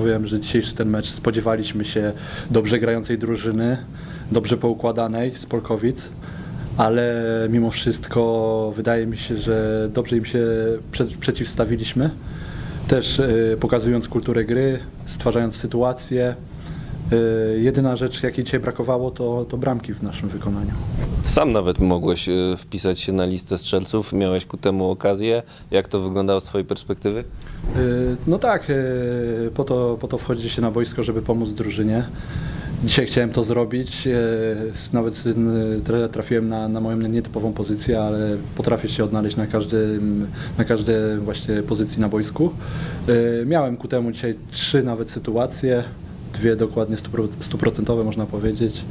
Powiem, że dzisiejszy ten mecz spodziewaliśmy się dobrze grającej drużyny, dobrze poukładanej z Polkowic, ale mimo wszystko wydaje mi się, że dobrze im się prze, przeciwstawiliśmy. Też y, pokazując kulturę gry, stwarzając sytuacje. Y, jedyna rzecz, jakiej dzisiaj brakowało, to, to bramki w naszym wykonaniu. Sam nawet mogłeś y, wpisać się na listę strzelców, miałeś ku temu okazję. Jak to wyglądało z Twojej perspektywy? Y, No tak, po to, po to wchodzi się na boisko, żeby pomóc drużynie. Dzisiaj chciałem to zrobić. Nawet tra- trafiłem na, na moją nietypową pozycję, ale potrafię się odnaleźć na każdym, na każdej właśnie pozycji na boisku. Miałem ku temu dzisiaj trzy nawet sytuacje, dwie dokładnie stupro- stuprocentowe można powiedzieć.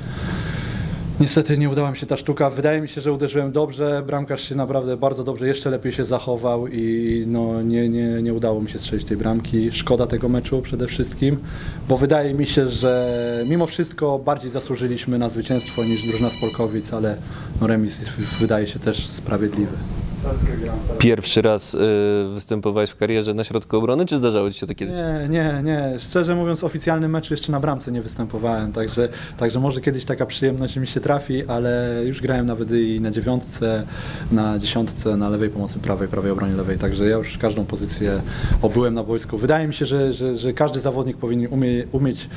Niestety nie udała mi się ta sztuka. Wydaje mi się, że uderzyłem dobrze. Bramkarz się naprawdę bardzo dobrze, jeszcze lepiej się zachował i no, nie, nie, nie udało mi się strzelić tej bramki. Szkoda tego meczu przede wszystkim, bo wydaje mi się, że mimo wszystko bardziej zasłużyliśmy na zwycięstwo niż drużyna z Polkowic, ale no, remis wydaje się też sprawiedliwy. Pierwszy raz y, występowałeś w karierze na środku obrony, czy zdarzało Ci się to kiedyś? Nie, nie, nie. Szczerze mówiąc, w oficjalnym meczu jeszcze na bramce nie występowałem, także, także może kiedyś taka przyjemność mi się trafi, ale już grałem nawet i na dziewiątce, na dziesiątce, na lewej pomocy prawej, prawej obronie lewej, także ja już każdą pozycję obyłem na boisku. Wydaje mi się, że, że, że każdy zawodnik powinien umie, umieć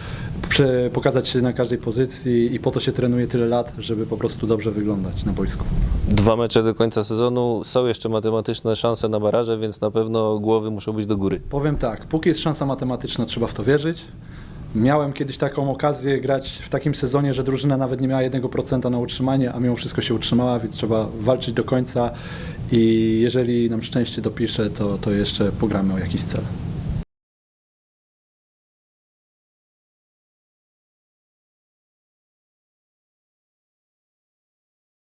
pokazać się na każdej pozycji i po to się trenuje tyle lat, żeby po prostu dobrze wyglądać na boisku. Dwa mecze do końca sezonu, są jeszcze matematyczne szanse na baraże, więc na pewno głowy muszą być do góry. Powiem tak, póki jest szansa matematyczna, trzeba w to wierzyć. Miałem kiedyś taką okazję grać w takim sezonie, że drużyna nawet nie miała 1% na utrzymanie, a mimo wszystko się utrzymała, więc trzeba walczyć do końca i jeżeli nam szczęście dopisze, to, to jeszcze pogramy o jakiś cel.